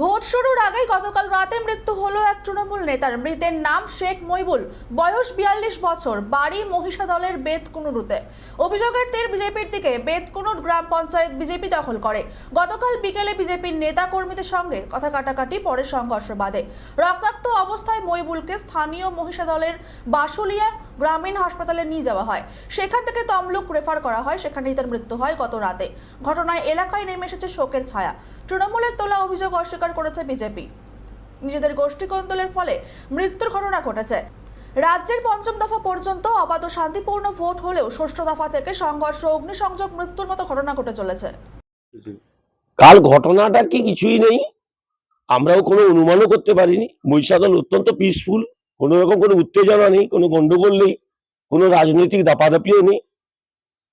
Vote শুরুর আগেই গতকাল রাতে মৃত্যু হলো এক তৃণমূল নেতার। মৃতের নাম শেখ মইবুল। বয়স বিয়াল্লিশ বছর। বাড়ি মহিষা দলের বেতকুনুরুতে। অভিযোগের তীর বিজেপির দিকে। বেতকুনুর গ্রাম পঞ্চায়েত বিজেপি দখল করে। গতকাল বিকেলে বিজেপির নেতা কর্মীদের সঙ্গে কথা কাটাকাটি, পরে সংঘর্ষ বাধে। রক্তাক্ত অবস্থায় মইবুলকে স্থানীয় মহিষা দলের বাসুলিয়া গ্রামীণ হাসপাতালে নিয়ে যাওয়া হয়। সেখান থেকে তমলুক রেফার করা হয়, সেখানেই তার মৃত্যু হয় গত রাতে। ঘটনায় এলাকায় নেমে এসেছে শোকের ছায়া। তৃণমূলের তোলা অভিযোগ অস্বীকার করেছে বিজেপি। নিজেদের গোষ্ঠী কোন্দলের ফলে মৃত্যুর ঘটনা ঘটেছে। রাজ্যের পঞ্চম দফা পর্যন্ত ও শান্তিপূর্ণ ভোট হলেও ষষ্ঠ দফা থেকে সংঘর্ষ, অগ্নিসংযোগ, মৃত্যুর মতো ঘটনা ঘটে চলেছে। কাল ঘটনাটা কি কিছুই নেই। আমরাও কোনো অনুমানও করতে পারিনি। মহিষাদল অত্যন্ত পিসফুল কোনো রকম কোনো উত্তেজনা নেই, কোনো গন্ডগোল নেই, কোনো রাজনৈতিক দাপাদাপিও নেই।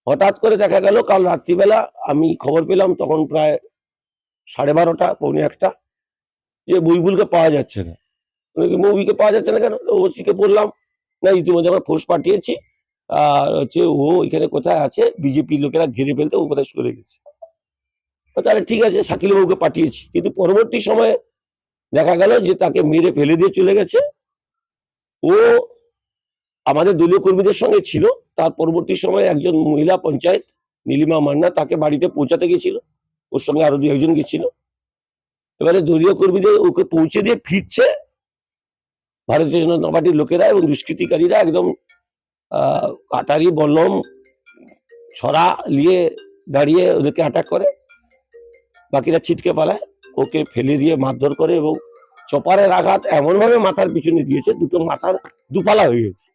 হঠাৎ করে দেখা গেল, কাল রাত্রিবেলা আমি খবর পেলাম তখন প্রায় সাড়ে বারোটা, পৌনে একটা, যে বইবুলকে পাওয়া যাচ্ছে না। মৌবিকে পাওয়া যাচ্ছে না কেন? ওসিকে বললাম, না, ইতিমধ্যে আমরা ফোর্স পাঠিয়েছি। আর হচ্ছে ও এখানে কোথায় আছে বিজেপি লোকেরা ঘিরে ফেলতে ও কোথায় সরে গেছে। তাহলে ঠিক আছে শাকিল বাবুকে পাঠিয়েছি। কিন্তু পরবর্তী সময়ে দেখা গেল যে তাকে মেরে ফেলে দিয়ে চলে গেছে। ও আমাদের দলীয় কর্মীদের সঙ্গে ছিল। তার পরবর্তী সময়ে একজন মহিলা পঞ্চায়েত, নীলিমা মান্না, তাকে বাড়িতে পৌঁছাতে গেছিল। ওর সঙ্গে আরও দু একজন গেছিল। এবারে দলীয় কর্মীদের ওকে পৌঁছে দিয়ে ফিরছে ভারতীয় জনতা পার্টির লোকেরা এবং দুষ্কৃতিকারীরা একদম আহ কাটারি বল্লম ছড়া নিয়ে দাঁড়িয়ে ওদেরকে অ্যাটাক করে। বাকিরা ছিটকে পালায়। ওকে ফেলে দিয়ে মারধর করে এবং চপারের আঘাত এমন ভাবে মাথার পিছনে দিয়েছে, দুটো মাথার দুপালা হয়ে গেছে।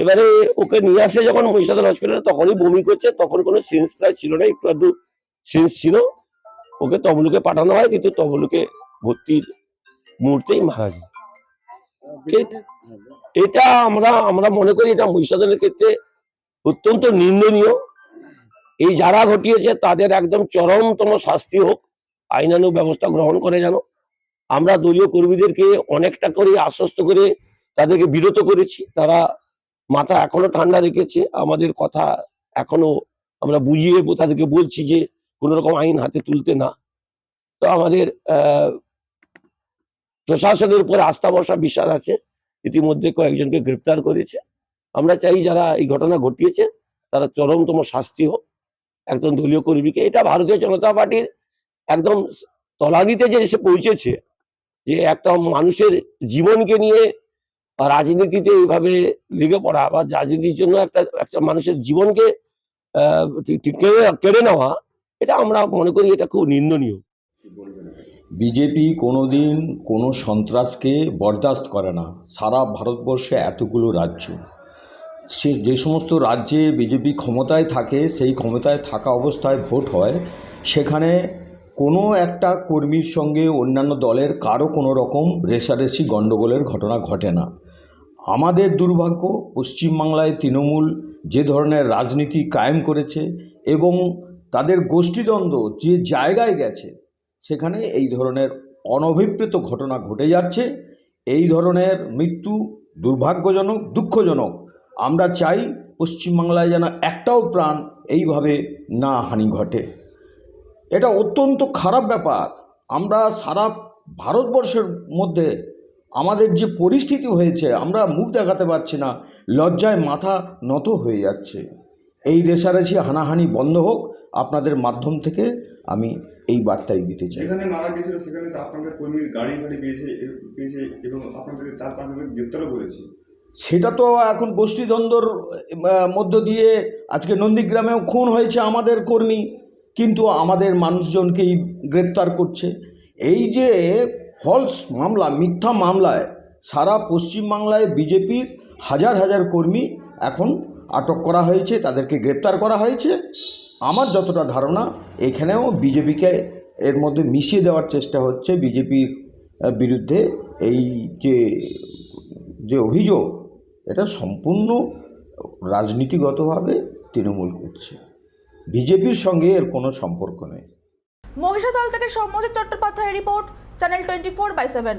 এবারে ওকে নিয়ে আসে যখন মহিষাদল হসপিটালে তখনই বমি করছে, তখন কোনো সেন্স প্রায় ছিল না, একটু আধটু সেন্স ছিল। ওকে তমলুকে পাঠানো হয়, কিন্তু তমলুকে ভর্তির মুহূর্তেই মারা যায়। এটা আমরা আমরা মনে করি এটা মহিষাদলের ক্ষেত্রে অত্যন্ত নিন্দনীয়। এই যারা ঘটিয়েছে, তাদের একদম চরমতম শাস্তি হোক। আইনানুগ ব্যবস্থা গ্রহণ করে যেন। আমরা দলীয় কর্মীদেরকে অনেকটা করে আশ্বস্ত করে তাদেরকে বিরত করেছি। তারা মাথা এখনও ঠান্ডা রেখেছে। আমাদের কথা এখনও আমরা বুঝিয়ে তাদেরকে বলছি যে, কোন রকম আইন হাতে তুলতে না। তো আমাদের প্রশাসনের উপর আস্থা ভরসা বিশ্বাস আছে। ইতিমধ্যে কয়েকজনকে গ্রেপ্তার করেছে। আমরা চাই যারা এই ঘটনা ঘটিয়েছে, তারা চরমতম শাস্তি হোক। একজন দলীয় কর্মীকে, এটা ভারতীয় জনতা পার্টির একদম তলানিতে যে এসে পৌঁছেছে, যে একটা মানুষের জীবনকে নিয়ে রাজনীতিতে এইভাবে লেগে পড়া বা রাজনীতির জন্য একটা একটা মানুষের জীবনকে কেড়ে নেওয়া, এটা আমরা মনে করি এটা খুব নিন্দনীয়। বিজেপি কোনোদিন কোনো সন্ত্রাসকে বরদাস্ত করে না। সারা ভারতবর্ষে এতগুলো রাজ্য। সে যে সমস্ত রাজ্যে বিজেপি ক্ষমতায় থাকে, সেই ক্ষমতায় থাকা অবস্থায় ভোট হয়, সেখানে কোনো একটা কর্মীর সঙ্গে অন্যান্য দলের কারও কোনো রকম রেশারেশি গণ্ডগোলের ঘটনা ঘটে না। আমাদের দুর্ভাগ্য, পশ্চিমবাংলায় তৃণমূল যে ধরনের রাজনীতি কায়েম করেছে এবং তাদের গোষ্ঠীদ্বন্দ্ব যে জায়গায় গেছে, সেখানে এই ধরনের অনভিপ্রেত ঘটনা ঘটে যাচ্ছে। এই ধরনের মৃত্যু দুর্ভাগ্যজনক, দুঃখজনক আমরা চাই পশ্চিমবাংলায় যেন একটাও প্রাণ এইভাবে না হানি ঘটে। এটা অত্যন্ত খারাপ ব্যাপার। আমরা সারা ভারতবর্ষের মধ্যে আমাদের যে পরিস্থিতি হয়েছে, আমরা মুখ দেখাতে পারছি না, লজ্জায় মাথা নত হয়ে যাচ্ছে। এই রেশারেশি হানাহানি বন্ধ হোক, আপনাদের মাধ্যম থেকে আমি এই বার্তাই দিতে চাই। যেখানে মারা গেছিল সেখানে আপনাদের কর্মীর গাড়ি গাড়ি পেয়েছে পেয়েছে এবং আপনাদের চার পাঁচ জনের গ্রেপ্তারও করেছে। সেটা তো এখন গোষ্ঠীদ্বন্দ্বর মধ্য দিয়ে আজকে নন্দীগ্রামেও খুন হয়েছে আমাদের কর্মী, কিন্তু আমাদের মানুষজনকেই গ্রেপ্তার করছে। এই যে ফলস মামলা, মিথ্যা মামলায় সারা পশ্চিমবাংলায় বিজেপির হাজার হাজার কর্মী এখন আটক করা হয়েছে, তাদেরকে গ্রেপ্তার করা হয়েছে। আমার যতটা ধারণা, এখানেও বিজেপিকে এর মধ্যে মিশিয়ে দেওয়ার চেষ্টা হচ্ছে। বিজেপির বিরুদ্ধে এই যে যে অভিযোগ এটা সম্পূর্ণ রাজনীতিগতভাবে তৃণমূল করছে। বিজেপির সঙ্গে এর কোনো সম্পর্ক নেই। মহিষাদল থেকে Soumyajit Chattopadhyay report channel twenty four by seven